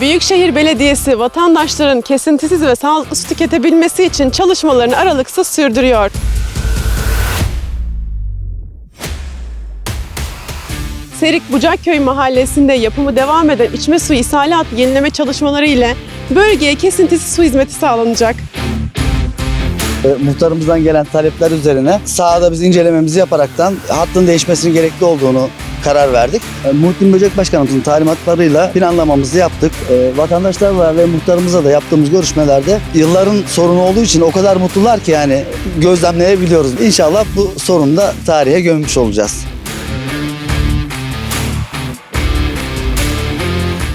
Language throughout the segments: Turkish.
Büyükşehir Belediyesi vatandaşların kesintisiz ve sağlıklı su tüketebilmesi için çalışmalarını aralıksız sürdürüyor. Serik Bucakköy mahallesinde yapımı devam eden içme suyu ishalat yenileme çalışmaları ile bölgeye kesintisiz su hizmeti sağlanacak. E, muhtarımızdan gelen talepler üzerine sahada biz incelememizi yaparaktan hattın değişmesinin gerekli olduğunu karar verdik. E, Muhittin Böcek Başkanımızın talimatlarıyla planlamamızı yaptık. E, vatandaşlarla ve muhtarımızla da yaptığımız görüşmelerde yılların sorunu olduğu için o kadar mutlular ki yani gözlemleyebiliyoruz. İnşallah bu sorunu da tarihe gömmüş olacağız.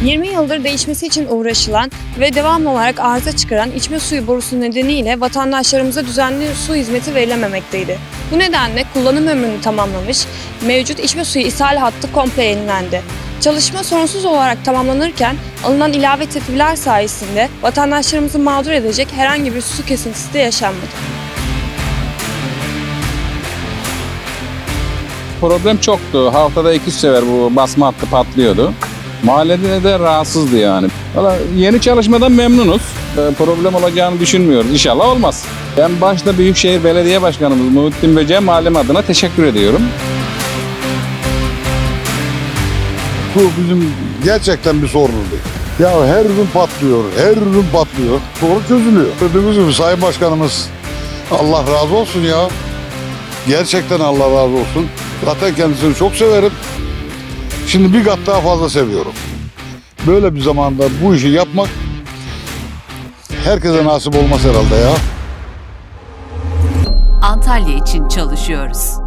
20 yıldır değişmesi için uğraşılan ve devamlı olarak arıza çıkaran içme suyu borusu nedeniyle vatandaşlarımıza düzenli su hizmeti verilememekteydi. Bu nedenle kullanım ömrünü tamamlamış, mevcut içme suyu ishal hattı komple yenilendi. Çalışma sorunsuz olarak tamamlanırken alınan ilave tedbirler sayesinde vatandaşlarımızı mağdur edecek herhangi bir su kesintisi de yaşanmadı. Problem çoktu. Haftada iki sefer bu basma hattı patlıyordu. Mahallede de rahatsızdı yani. Valla yeni çalışmadan memnunuz. Ee, Problem olacağını düşünmüyoruz. İnşallah olmaz. Ben başta Büyükşehir Belediye Başkanımız Muhittin Böceğe mahallem adına teşekkür ediyorum. Bu bizim gerçekten bir sorunumuz. Ya her ürün patlıyor, her ürün patlıyor. Sorun çözülüyor. Gördüğünüz gibi Sayın Başkanımız Allah razı olsun ya. Gerçekten Allah razı olsun. Zaten kendisini çok severim. Şimdi bir kat daha fazla seviyorum. Böyle bir zamanda bu işi yapmak herkese nasip olmaz herhalde ya. Antalya için çalışıyoruz.